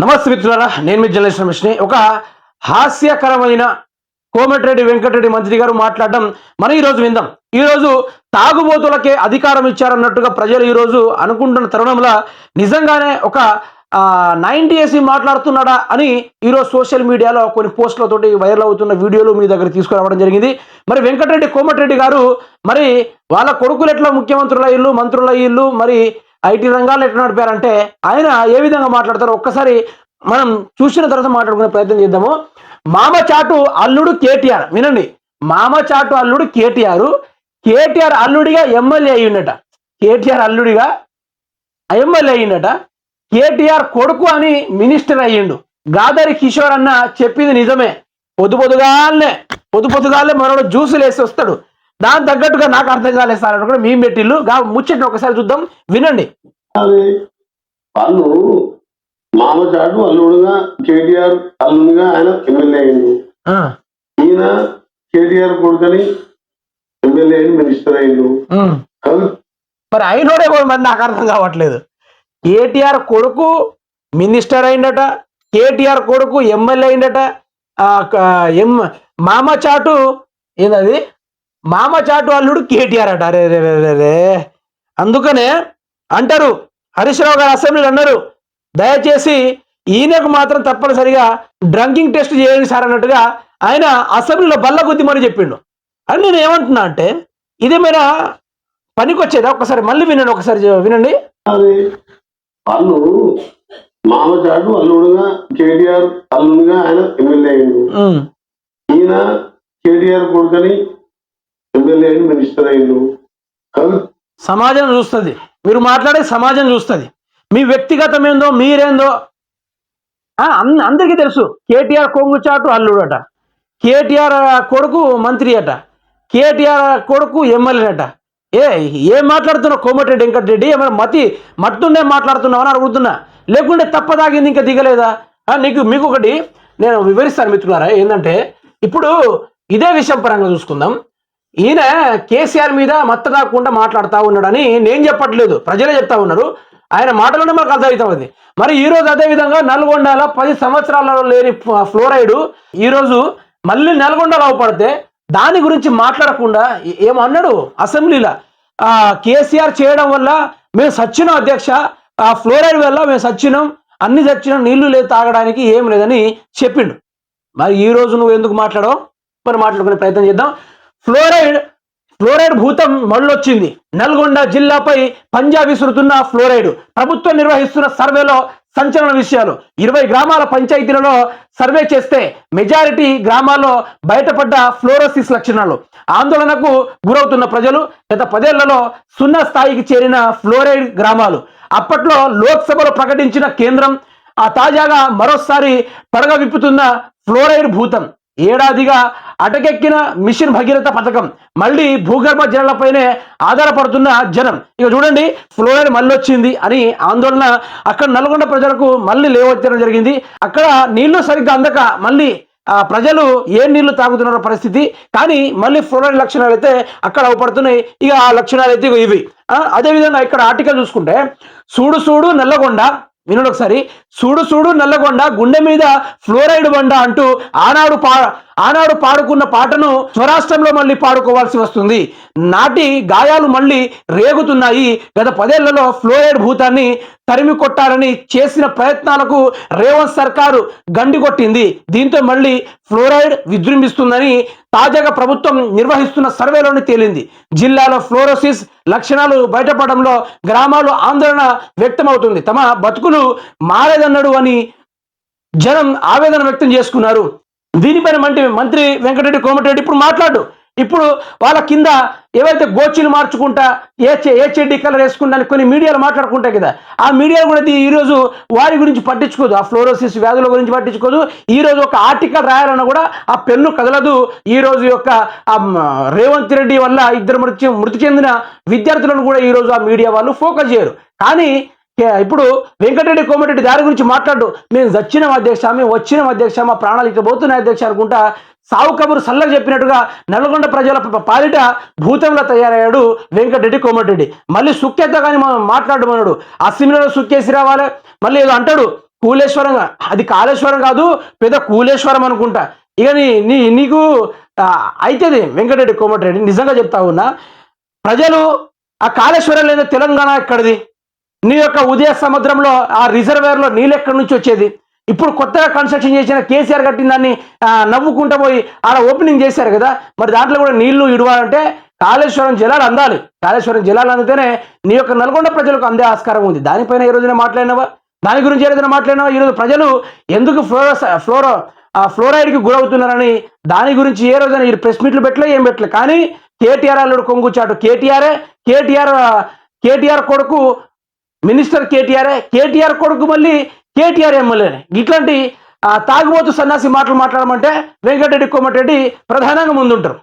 నమస్తే మిత్రులారా నేను మీ జర్నలిస్ట్ రమేష్ని. ఒక హాస్యకరమైన కోమటిరెడ్డి వెంకటరెడ్డి మంత్రి గారు మాట్లాడడం మనం ఈరోజు విందాం. ఈరోజు తాగుబోతులకే అధికారం ఇచ్చారన్నట్టుగా ప్రజలు ఈరోజు అనుకుంటున్న తరుణంలో నిజంగానే ఒక నైన్టీ ఏసీ మాట్లాడుతున్నాడా అని ఈరోజు సోషల్ మీడియాలో కొన్ని పోస్టులతోటి వైరల్ అవుతున్న వీడియోలు మీ దగ్గర తీసుకురావడం జరిగింది. మరి వెంకటరెడ్డి కోమటిరెడ్డి గారు మరి వాళ్ళ కొడుకులు ఎట్లా ముఖ్యమంత్రుల ఇల్లు మంత్రుల ఇల్లు మరి ఐటీ రంగాల్లో ఎట్లా నడిపారంటే ఆయన ఏ విధంగా మాట్లాడతారో ఒక్కసారి మనం చూసిన తర్వాత మాట్లాడుకునే ప్రయత్నం చేద్దాము. మామ చాటు అల్లుడు కేటీఆర్ వినండి. మామ చాటు అల్లుడు కేటీఆర్ కేటీఆర్ అల్లుడిగా ఎమ్మెల్యే అయ్యిండట. కేటీఆర్ అల్లుడిగా ఎమ్మెల్యే అయ్యిండట. కేటీఆర్ కొడుకు అని మినిస్టర్ అయ్యిండు. గాదరి కిషోర్ అన్న చెప్పింది నిజమే. పొద్దు పొద్దుగాలనే పొద్దు పొద్దుగాలనే మనోడు జ్యూసులు వేసి వస్తాడు. దాని తగ్గట్టుగా నాకు అర్థం కాలేదు సార్ అని కూడా మేము పెట్టిల్లు ముచ్చట్ని ఒకసారి చూద్దాం. వినండి. వాళ్ళు మామ చాటు అల్లుడుగా కేటీఆర్ అల్లుడుగా ఆయన ఎమ్మెల్యే అయిండు ఆ, ఈయన కేటీఆర్ కొడుకని ఎమ్మెల్యే అయింది మినిస్టర్ అయిండు మరి అయినోడే మరి నాకు అర్థం కావట్లేదు. కేటీఆర్ కొడుకు మినిస్టర్ అయిందట కేటీఆర్ కొడుకు ఎమ్మెల్యే అయిందట మామ చాటు ఏందది? మామ చాటు అల్లుడు కేటీఆర్ అట. అరే రే రే రే అందుకనే అంటారు హరీష్ రావు గారు అసెంబ్లీలో అన్నారు దయచేసి ఈయనకు మాత్రం తప్పనిసరిగా డ్రంకింగ్ టెస్ట్ చేయండి సార్ అన్నట్టుగా ఆయన అసెంబ్లీలో బల్ల గుద్దిమని చెప్పిండు. అని నేను ఏమంటున్నా అంటే ఇదేమైనా పనికొచ్చేదా? ఒకసారి మళ్ళీ వినండి ఒకసారి వినండి. వాళ్ళు మామ చాటు అల్లుడుగా కేటీఆర్ అల్లుడుగా ఆయన ఎమ్మెల్యే అయిండు ఈయన కేటీఆర్ కొడుకని ఎమ్మెల్యే మినిస్టర్ అయిండు సమాజం చూస్తుంది. మీరు మాట్లాడే సమాజం చూస్తుంది. మీ వ్యక్తిగతం ఏందో మీరేందో ఆ, అందరికీ తెలుసు. కేటీఆర్ కొంగుచాటు అల్లుడు అట కేటీఆర్ కొడుకు మంత్రి అట కేటీఆర్ కొడుకు ఎమ్మెల్యే అట ఏ ఏం మాట్లాడుతున్నావు కోమటిరెడ్డి వెంకటరెడ్డి? ఏమైనా మతి మట్టుండే మాట్లాడుతున్నావు అని అడుగుతున్నా. లేకుంటే తప్పదాగింది ఇంకా దిగలేదా? నీకు మీకు ఒకటి నేను వివరిస్తాను మిత్రులారా. ఏంటంటే ఇప్పుడు ఇదే విషయం పరంగా చూసుకుందాం. ఈయన కేసీఆర్ మీద మత్తతాకుండా మాట్లాడుతూ ఉన్నాడని నేను చెప్పట్లేదు. ప్రజలే చెప్తా ఉన్నారు. ఆయన మాటలోనే మనకు అర్థమవుతుంది మరి ఈ రోజు అదే విధంగా నల్గొండలో పది సంవత్సరాలలో లేని ఫ్లోరైడ్ ఈ రోజు మళ్ళీ నల్గొండలో పడితే దాని గురించి మాట్లాడకుండా ఏమన్నాడు అసెంబ్లీలో. కేసీఆర్ చేయడం వల్ల మేము సచ్చినాం అధ్యక్ష. ఆ ఫ్లోరైడ్ వల్ల మేము సచ్చినాం. అన్ని సచ్చినాం. నీళ్ళు లేదు తాగడానికి ఏం లేదని చెప్పిండు. మరి ఈ రోజు నువ్వు ఎందుకు మాట్లాడవు? మరి మాట్లాడుకునే ప్రయత్నం చేద్దాం. ఫ్లోరైడ్ ఫ్లోరైడ్ భూతం మళ్ళొచ్చింది నల్గొండ జిల్లాపై పంజా విసురుతున్న ఫ్లోరైడ్. ప్రభుత్వం నిర్వహిస్తున్న సర్వేలో సంచలన విషయాలు. ఇరవై గ్రామాల పంచాయతీలలో సర్వే చేస్తే మెజారిటీ గ్రామాల్లో బయటపడ్డ ఫ్లోరోసిస్ లక్షణాలు. ఆందోళనకు గురవుతున్న ప్రజలు గత పదేళ్ళలో సున్నా స్థాయికి చేరిన ఫ్లోరైడ్ గ్రామాలు. అప్పట్లో లోక్సభలో ప్రకటించిన కేంద్రం ఆ తాజాగా మరోసారి పరగ విప్పుతున్న ఫ్లోరైడ్ భూతం. ఏడాదిగా అటకెక్కిన మిషన్ భగీరథ పథకం. మళ్ళీ భూగర్భ జలాలపైనే ఆధారపడుతున్న జనం. ఇక చూడండి ఫ్లోరైడ్ మళ్ళీ వచ్చింది అని ఆందోళన. అక్కడ నల్గొండ ప్రజలకు మళ్ళీ లేవచ్చడం జరిగింది. అక్కడ నీళ్ళు సరిగ్గా అందక మళ్ళీ ప్రజలు ఏ నీళ్ళు తాగుతున్నారో పరిస్థితి. కానీ మళ్ళీ ఫ్లోరైడ్ లక్షణాలు అయితే అక్కడ అవపడుతున్నాయి. ఇక ఆ లక్షణాలు అయితే ఇవి. అదేవిధంగా ఇక్కడ ఆర్టికల్ చూసుకుంటే సూడు సూడు నల్లగొండ వినండి ఒకసారి సూడు సూడు నల్లగొండ గుండె మీద ఫ్లోరైడ్ బండ అంటూ ఆనాడు పా ఆనాడు పాడుకున్న పాటను స్వరాష్ట్రంలో మళ్ళీ పాడుకోవాల్సి వస్తుంది. నాటి గాయాలు మళ్ళీ రేగుతున్నాయి. గత పదేళ్ళలో ఫ్లోరైడ్ భూతాన్ని తరిమి కొట్టాలని చేసిన ప్రయత్నాలకు రేవంత్ సర్కారు గండి కొట్టింది దీంతో మళ్ళీ ఫ్లోరైడ్ విజృంభిస్తుందని తాజాగా ప్రభుత్వం నిర్వహిస్తున్న సర్వేలోనే తేలింది. జిల్లాలో ఫ్లోరోసిస్ లక్షణాలు బయటపడడంలో గ్రామాలు ఆందోళన వ్యక్తమవుతుంది. తమ బతుకులు మారేదన్నాడు అని జనం ఆవేదన వ్యక్తం చేసుకున్నారు. దీనిపైన మంత్రి మంత్రి వెంకటరెడ్డి కోమటిరెడ్డి ఇప్పుడు మాట్లాడు. ఇప్పుడు వాళ్ళ కింద ఏవైతే గోచీలు మార్చుకుంటా ఏ ఏ చెడ్డి కలర్ వేసుకుంటా కొన్ని మీడియాలు మాట్లాడుకుంటాయి కదా ఆ మీడియాలు కూడా ఈరోజు వారి గురించి పట్టించుకోదు ఆ ఫ్లోరోసిస్ వ్యాధుల గురించి పట్టించుకోదు. ఈ రోజు ఒక ఆర్టికల్ రాయాలన్నా కూడా ఆ పెన్ను కదలదు. ఈ రోజు యొక్క ఆ రేవంత్ రెడ్డి వల్ల ఇద్దరు మృతి మృతి చెందిన విద్యార్థులను కూడా ఈ రోజు ఆ మీడియా వాళ్ళు ఫోకస్ చేయరు. కానీ ఇప్పుడు వెంకటరెడ్డి కోమటిరెడ్డి దారి గురించి మాట్లాడు. మేము చచ్చినాం అధ్యక్ష మేము వచ్చినాం అధ్యక్ష మా ప్రాణాలు ఇక పోతున్నాయి అధ్యక్ష అనుకుంటా సావు కబురు సల్లగా చెప్పినట్టుగా నల్గొండ ప్రజల పాలిట భూతంలో తయారయ్యాడు వెంకటరెడ్డి కోమటిరెడ్డి. మళ్ళీ సుక్కేతో కానీ మనం మాట్లాడమన్నాడు. అసెంబ్లీలో సుక్కేసి రావాలి. మళ్ళీ ఏదో అంటాడు కూలేశ్వరం అది కాళేశ్వరం కాదు పెద్ద కూలేశ్వరం అనుకుంటా. ఇక నీ నీ నీకు అయితేది వెంకటరెడ్డి కోమటిరెడ్డి. నిజంగా చెప్తా ఉన్నా ప్రజలు ఆ కాళేశ్వరం లేదా తెలంగాణ ఎక్కడిది? నీ యొక్క ఉదయ సముద్రంలో ఆ రిజర్వేర్లో నీళ్ళు ఎక్కడి నుంచి వచ్చేది? ఇప్పుడు కొత్తగా కన్స్ట్రక్షన్ చేసిన కేసీఆర్ కట్టిన దాన్ని నవ్వుకుంటూ పోయి ఆడ ఓపెనింగ్ చేశారు కదా? మరి దాంట్లో కూడా నీళ్ళు ఇడవాలంటే కాళేశ్వరం జలాలు అందాలి. కాళేశ్వరం జలాలు అందితేనే నీ యొక్క నల్గొండ ప్రజలకు అందే ఆస్కారం ఉంది. దానిపైన ఈ రోజున మాట్లాడినావా? దాని గురించి ఏదైనా మాట్లాడినావా? ఈరోజు ప్రజలు ఎందుకు ఫ్లోరో ఫ్లోరో ఆ ఫ్లోరైడ్కి గురవుతున్నారని దాని గురించి ఏ రోజున ఈ ప్రెస్ మీట్లు పెట్టలే ఏం పెట్టలే. కానీ కేటీఆర్ అల్లుడు కొంగుచాటు. కేటీఆరే కేటీఆర్ కేటీఆర్ కొడుకు మినిస్టర్ కేటీఆర్ కేటీఆర్ కొడుకు మళ్ళీ కేటీఆర్ ఎమ్మెల్యేనే. ఇట్లాంటి ఆ, తాగుబోతు సన్నాసి మాటలు మాట్లాడమంటే వెంకటరెడ్డి కోమటిరెడ్డి ప్రధానంగా ముందుంటారు.